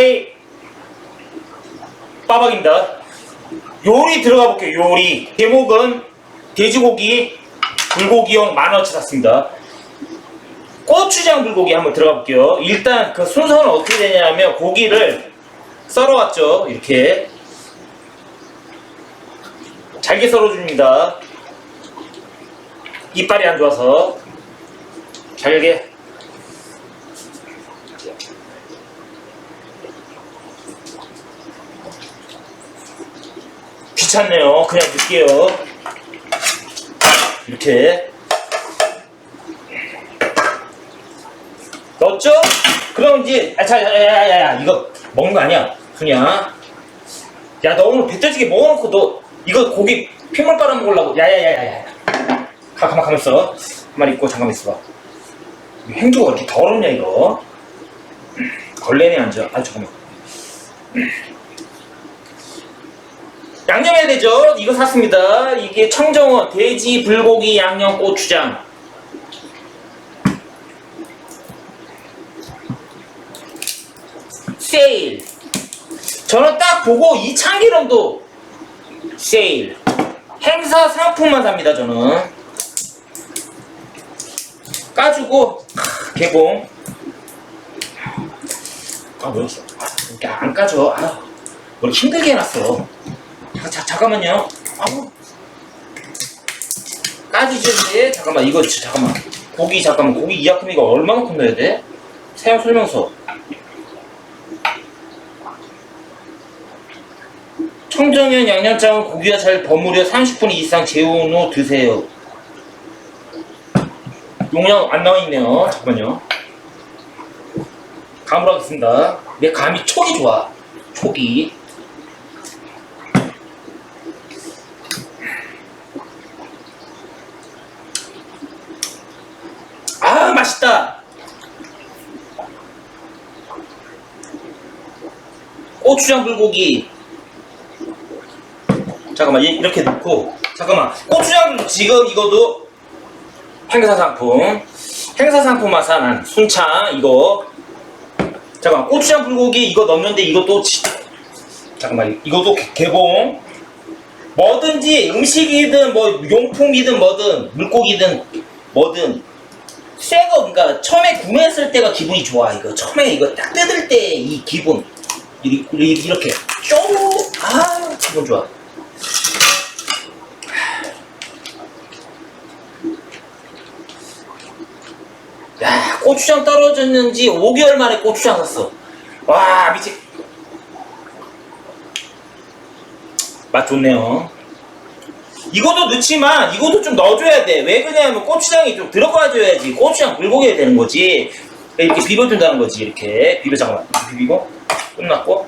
하이 빠박입니다. 요리 들어가 볼게요. 요리. 제목은 돼지고기 불고기용 만원치 샀습니다. 고추장 불고기 한번 들어가 볼게요. 일단 그 순서는 어떻게 되냐면 고기를 썰어왔죠. 이렇게 잘게 썰어줍니다. 이빨이 안 좋아서 잘게 귀찮네요. 그냥 넣을게요. 이렇게 넣었죠? 그럼 이제 아, 자, 야 야 야 야 이거 먹는 거 아니야, 순이야. 야, 너 오늘 배터지게 먹어놓고 너 이거 고기 핏물 빨아 먹으려고. 야 야 야 야 야. 가, 가만 가만 있어. 가만 있고 잠깐만 있어봐. 이 행주가 이렇게 더럽냐 이거? 걸레네 앉아. 아 잠깐만. 양념해야 되죠? 이거 샀습니다. 이게 청정원 돼지 불고기 양념 고추장. 세일. 저는 딱 보고 이 참기름도 세일. 행사 상품만 삽니다, 저는. 까주고, 크, 개봉. 아, 왜 이렇게, 아, 이렇게 안 까져. 아, 뭘 힘들게 해놨어. 자, 자, 잠깐만요. 아우. 까지는데 잠깐만, 이거, 지- 잠깐만. 고기, 잠깐만. 고기 이약품 이거 얼마만큼 넣어야 돼? 사용 설명서. 청정연 양념장은 고기와 잘 버무려 30분 이상 재운 후 드세요. 용량 안 나와 있네요. 잠깐만요. 감으로 하겠습니다. 내 감이 촉이 좋아. 촉이. 아, 맛있다. 고추장 불고기. 잠깐만 이- 이렇게 넣고. 잠깐만. 고추장 지금 이거도 행사 상품. 행사 상품 마산한 순창 이거. 잠깐만 고추장 불고기 이거 넣는데 이것도 지- 잠깐만 이것도 개- 개봉. 뭐든지 음식이든 뭐 용품이든 뭐든 물고기든 뭐든 새거 그러니까 처음에 구매했을 때가 기분이 좋아 이거 처음에 이거 딱 뜯을 때 이 기분 이렇게 쪼아 기분 좋아 야, 고추장 떨어졌는지 5개월 만에 고추장 샀어. 와, 미치. 맛 좋네요. 이것도 넣지만, 이것도 좀 넣어줘야 돼. 왜 그러냐면 고추장이 좀 들어가줘야지. 고추장 불고기가 되는 거지. 이렇게 비벼준다는 거지. 이렇게. 비벼, 잠깐만. 비비고. 끝났고.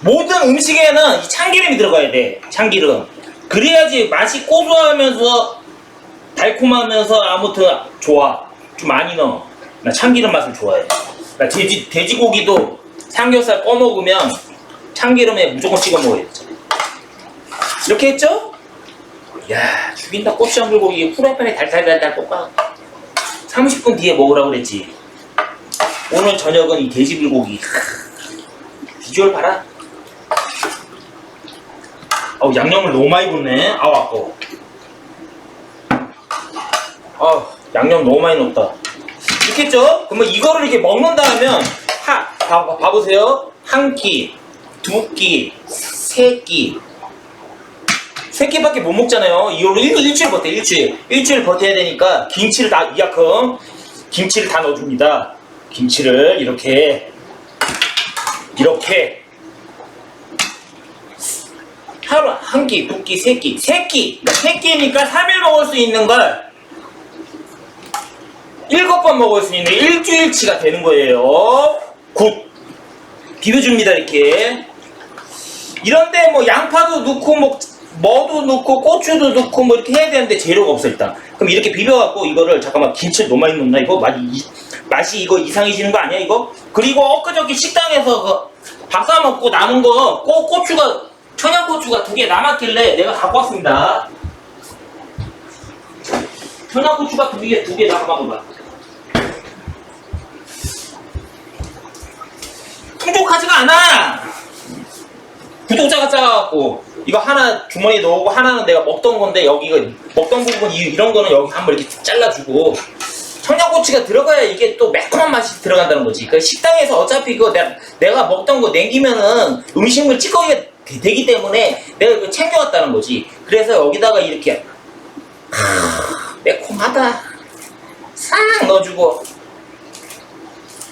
모든 음식에는 이 참기름이 들어가야 돼. 참기름. 그래야지 맛이 고소하면서 달콤하면서 아무튼 좋아. 좀 많이 넣어. 나 참기름 맛을 좋아해. 나 돼지, 돼지고기도 삼겹살 꺼 먹으면 참기름에 무조건 찍어 먹어야 돼. 이렇게 했죠? 야 죽인다 고추장 불고기. 후라이팬에 달달달달 볶아. 30분 뒤에 먹으라고 그랬지. 오늘 저녁은 이 돼지 불고기. 크, 비주얼 봐라. 어우 양념을 너무 많이 붓네. 아우 아까워. 아 양념 너무 많이 넣었다. 이렇게 했죠? 그러면 이거를 이렇게 먹는다 하면 하, 봐, 봐- 봐보세요. 한 끼, 두 끼, 세 끼. 세 끼밖에 못 먹잖아요. 이걸로 일, 일주일 버텨, 일주일. 일주일 버텨야 되니까 김치를 다, 이약큼 김치를 다 넣어줍니다. 김치를 이렇게, 이렇게. 하루 한 끼, 두 끼, 세 끼, 세 끼. 세 끼니까 3일 먹을 수 있는 걸 일곱 번 먹을 수 있는 일주일치가 되는 거예요. 굿. 비벼줍니다, 이렇게. 이런데 뭐 양파도 넣고 뭐 뭐도 넣고 고추도 넣고 뭐 이렇게 해야 되는데 재료가 없어 일단. 그럼 이렇게 비벼갖고 이거를 잠깐만 김치를 너무 많이 넣나 이거 맛이 이- 맛이 이거 이상해지는 거 아니야 이거? 그리고 엊그저께 식당에서 그밥사 먹고 남은 거 고, 고추가 청양고추가 두 개 남았길래 내가 갖고 왔습니다. 청양고추가 두 개, 두개 남아봐봐. 통조림 행복하지가 않아. 구독자가 작아갖고 이거 하나 주머니에 넣고 하나는 내가 먹던 건데 여기가 먹던 부분 이- 이런 거는 여기 한번 이렇게 잘라주고 청양고추가 들어가야 이게 또 매콤한 맛이 들어간다는 거지. 그 식당에서 어차피 그거 내가, 내가 먹던 거 남기면은 음식물 찌꺼기가 되- 되기 때문에 내가 이거 챙겨왔다는 거지. 그래서 여기다가 이렇게 하, 매콤하다 싹 넣어주고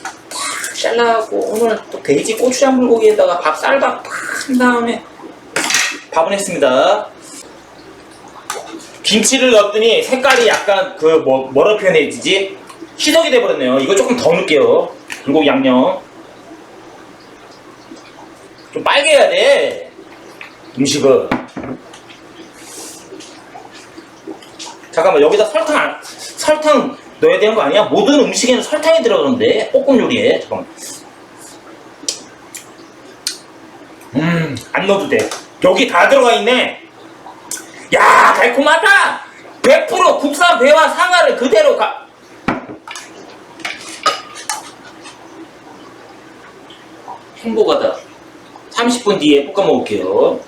탁 잘라갖고 오늘 또 돼지 고추장 불고기에다가 밥 쌀밥 팍 한 다음에 밥은 했습니다. 김치를 넣었더니 색깔이 약간 그 뭐, 뭐라 표현해야 되지? 희석이 돼버렸네요. 이거 조금 더 넣을게요. 불고기 양념. 좀 빨개 해야 돼. 음식은. 잠깐만 여기다 설탕 안, 설탕 넣어야 되는 거 아니야? 모든 음식에는 설탕이 들어가는데 볶음 요리에 잠깐만. 음, 안 넣어도 돼. 여기 다 들어가 있네. 야, 달콤하다. 100% 국산 배와 상아를 그대로 가. 행복하다. 30분 뒤에 볶아 먹을게요.